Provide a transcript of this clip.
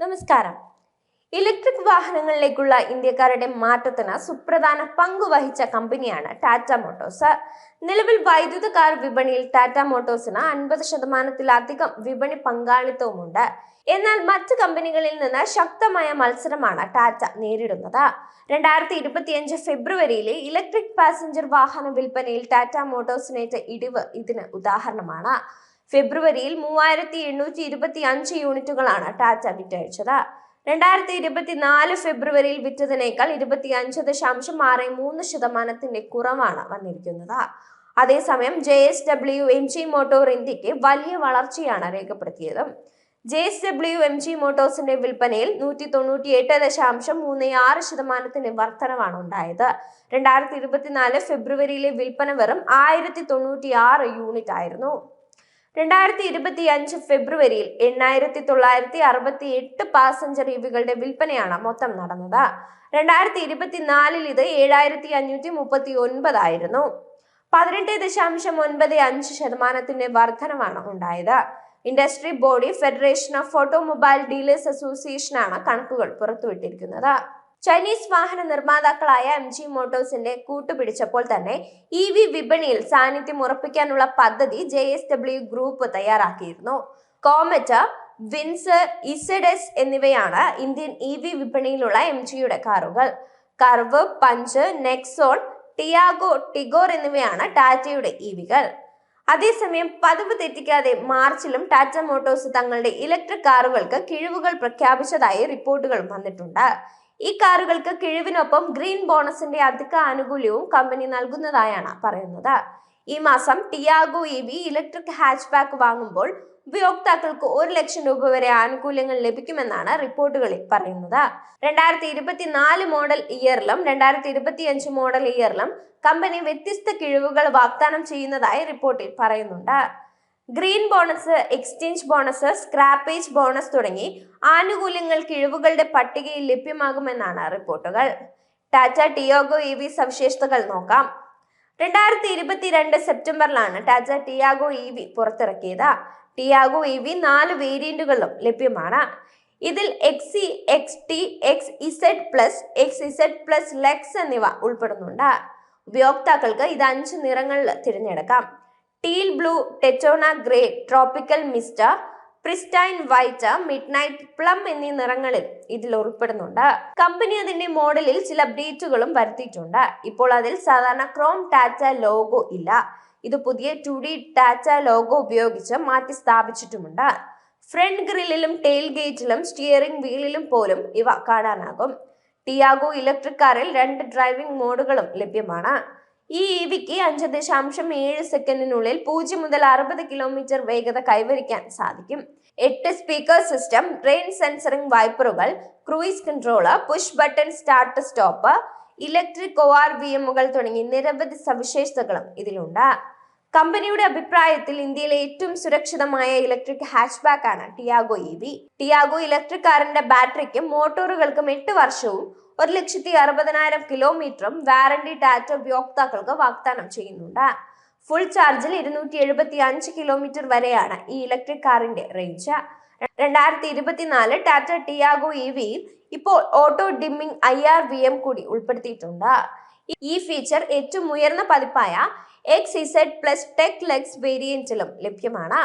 നമസ്കാരം. ഇലക്ട്രിക് വാഹനങ്ങളിലേക്കുള്ള ഇന്ത്യക്കാരുടെ മാറ്റത്തിന് സുപ്രധാന പങ്ക് വഹിച്ച കമ്പനിയാണ് ടാറ്റ മോട്ടോഴ്സ്. നിലവിൽ വൈദ്യുത കാർ വിപണിയിൽ ടാറ്റ മോട്ടോഴ്സിന് അൻപത് ശതമാനത്തിലധികം വിപണി പങ്കാളിത്തവുമുണ്ട്. എന്നാൽ മറ്റ് കമ്പനികളിൽ നിന്ന് ശക്തമായ മത്സരമാണ് ടാറ്റ നേരിടുന്നത്. രണ്ടായിരത്തി ഇരുപത്തിയഞ്ച് ഫെബ്രുവരിയിലെ ഇലക്ട്രിക് പാസഞ്ചർ വാഹന വിൽപ്പനയിൽ ടാറ്റ മോട്ടോഴ്സിനേറ്റ ഇടിവ് ഇതിന് ഉദാഹരണമാണ്. ഫെബ്രുവരിയിൽ മൂവായിരത്തി എണ്ണൂറ്റി ഇരുപത്തി അഞ്ച് യൂണിറ്റുകളാണ് ടാറ്റ വിറ്റഴിച്ചത്. രണ്ടായിരത്തി ഇരുപത്തിനാല് ഫെബ്രുവരിയിൽ വിറ്റതിനേക്കാൾ ഇരുപത്തി അഞ്ച് ദശാംശം ആറ് മൂന്ന് ശതമാനത്തിന്റെ കുറവാണ് വന്നിരിക്കുന്നത്. അതേസമയം J S W M G motor ഇന്ത്യയ്ക്ക് വലിയ വളർച്ചയാണ് രേഖപ്പെടുത്തിയത്. J S W M G മോട്ടോഴ്സിന്റെ വിൽപ്പനയിൽ നൂറ്റി തൊണ്ണൂറ്റി എട്ട് ദശാംശം മൂന്ന് ആറ് ശതമാനത്തിന്റെ വർധനവാണ് ഉണ്ടായത്. രണ്ടായിരത്തി ഇരുപത്തിനാല് ഫെബ്രുവരിയിലെ വിൽപ്പന വെറും ആയിരത്തി തൊണ്ണൂറ്റി ആറ് യൂണിറ്റ് ആയിരുന്നു രണ്ടായിരത്തി ഇരുപത്തി അഞ്ച് ഫെബ്രുവരിയിൽ എണ്ണായിരത്തി തൊള്ളായിരത്തി അറുപത്തി എട്ട് പാസഞ്ചർ ഇവികളുടെ വിൽപ്പനയാണ് മൊത്തം നടന്നത്. രണ്ടായിരത്തി ഇരുപത്തിനാലിൽ ഇത് ഏഴായിരത്തി അഞ്ഞൂറ്റി മുപ്പത്തി ഒൻപതായിരുന്നു പതിനെട്ട് ദശാംശം ഒൻപത് അഞ്ച് ശതമാനത്തിന്റെ വർധനമാണ് ഉണ്ടായത്. Industry body federation of automobile dealers അസോസിയേഷനാണ് കണക്കുകൾ പുറത്തുവിട്ടിരിക്കുന്നത്. ചൈനീസ് വാഹന നിർമ്മാതാക്കളായ എം ജി മോട്ടോഴ്സിന്റെ കൂട്ടുപിടിച്ചപ്പോൾ തന്നെ ഇ വി വിപണിയിൽ സാന്നിധ്യം ഉറപ്പിക്കാനുള്ള പദ്ധതി ജെ എസ് ഡബ്ല്യു ഗ്രൂപ്പ് തയ്യാറാക്കിയിരുന്നു. കോമറ്റ് വിൻസർ ഇസഡസ് എന്നിവയാണ് ഇന്ത്യൻ ഇ വി വിപണിയിലുള്ള എം ജിയുടെ കാറുകൾ. Curvv Punch Nexon Tiago Tigor എന്നിവയാണ് ടാറ്റയുടെ ഇ വികൾ. അതേസമയം പതിവ് തെറ്റിക്കാതെ മാർച്ചിലും ടാറ്റ മോട്ടോഴ്സ് തങ്ങളുടെ ഇലക്ട്രിക് കാറുകൾക്ക് കിഴിവുകൾ പ്രഖ്യാപിച്ചതായി റിപ്പോർട്ടുകൾ വന്നിട്ടുണ്ട്. ഈ കാറുകൾക്ക് കിഴിവിനൊപ്പം ഗ്രീൻ ബോണസിന്റെ അധിക ആനുകൂല്യവും കമ്പനി നൽകുന്നതായാണ് പറയുന്നത്. ഈ മാസം Tiago E V electric hatchback വാങ്ങുമ്പോൾ ഉപയോക്താക്കൾക്ക് ഒരു ലക്ഷം രൂപ വരെ ആനുകൂല്യങ്ങൾ ലഭിക്കുമെന്നാണ് റിപ്പോർട്ടുകളിൽ പറയുന്നത്. രണ്ടായിരത്തി ഇരുപത്തിനാല് മോഡൽ ഇയറിലും രണ്ടായിരത്തി ഇരുപത്തി അഞ്ച് മോഡൽ ഇയറിലും കമ്പനി വ്യത്യസ്ത കിഴിവുകൾ വാഗ്ദാനം ചെയ്യുന്നതായി റിപ്പോർട്ടിൽ പറയുന്നുണ്ട്. Green bonus exchange bonus scrappage bonus തുടങ്ങി ആനുകൂല്യങ്ങൾ കിഴിവുകളുടെ പട്ടികയിൽ ലഭ്യമാകുമെന്നാണ് റിപ്പോർട്ടുകൾ. ടാറ്റ ടിയാഗോ ഇ വി സവിശേഷതകൾ നോക്കാം. രണ്ടായിരത്തി ഇരുപത്തിരണ്ട് സെപ്റ്റംബറിലാണ് ടാറ്റ ടിയാഗോ ഇ വി പുറത്തിറക്കിയത്. ടിയാഗോ ഇ വി നാല് വേരിയന്റുകളിലും ലഭ്യമാണ്. ഇതിൽ XE X T X Z plus X Z plus Lux എന്നിവ ഉൾപ്പെടുന്നുണ്ട്. ഉപയോക്താക്കൾക്ക് ഇത് അഞ്ച് നിറങ്ങളിൽ തിരഞ്ഞെടുക്കാം. Teal blue Daytona grey tropical mister pristine white midnight plum എന്നീ നിറങ്ങളിൽ ഇതിൽ ഉൾപ്പെടുന്നുണ്ട്. കമ്പനി അതിന്റെ മോഡലിൽ ചില അപ്ഡേറ്റുകളും വരുത്തിയിട്ടുണ്ട്. ഇപ്പോൾ അതിൽ സാധാരണ ക്രോം ടാറ്റ ലോഗോ ഇല്ല. ഇത് പുതിയ ടു ഡി ടാറ്റ ലോഗോ ഉപയോഗിച്ച് മാറ്റി സ്ഥാപിച്ചിട്ടുമുണ്ട്. ഫ്രണ്ട് ഗ്രില്ലിലും ടെയിൽ ഗേറ്റിലും സ്റ്റിയറിംഗ് വീലിലും പോലും ഇവ കാണാനാകും. ടിയാഗോ ഇലക്ട്രിക് കാറിൽ രണ്ട് ഡ്രൈവിംഗ് മോഡുകളും ലഭ്യമാണ്. ഈ ഇവിക്ക് അഞ്ച് ദശാംശം ഏഴ് സെക്കൻഡിനുള്ളിൽ പൂജ്യം മുതൽ അറുപത് കിലോമീറ്റർ വേഗത കൈവരിക്കാൻ സാധിക്കും. എട്ട് speaker system rain sensoring വൈപ്പറുകൾ cruise controller push button start stop electric O R V എമ്മുകൾ തുടങ്ങി നിരവധി സവിശേഷതകളും ഇതിലുണ്ട്. കമ്പനിയുടെ അഭിപ്രായത്തിൽ ഇന്ത്യയിലെ ഏറ്റവും സുരക്ഷിതമായ ഇലക്ട്രിക് ഹാച്ച്ബാക്ക് ആണ് Tiago E V. Tiago electric കാറിന്റെ ബാറ്ററിക്കും മോട്ടോറുകൾക്കും എട്ട് വർഷവും ഒരു ലക്ഷത്തി അറുപതിനായിരം കിലോമീറ്ററും വാറണ്ടി ടാറ്റ ഉപയോക്താക്കൾക്ക് വാഗ്ദാനം ചെയ്യുന്നുണ്ട്. ഫുൾ ചാർജിൽ ഇരുന്നൂറ്റി എഴുപത്തി അഞ്ച് കിലോമീറ്റർ വരെയാണ് ഈ ഇലക്ട്രിക് കാറിന്റെ റേഞ്ച് രണ്ടായിരത്തി ഇരുപത്തിനാല് ടാറ്റ ടിയാഗോ ഇ വിയിൽ ഇപ്പോൾ auto dimming I R V M കൂടി ഉൾപ്പെടുത്തിയിട്ടുണ്ട്. ഈ ഫീച്ചർ ഏറ്റവും ഉയർന്ന പതിപ്പായ X Z plus tech Lux വേരിയന്റിലും ലഭ്യമാണ്.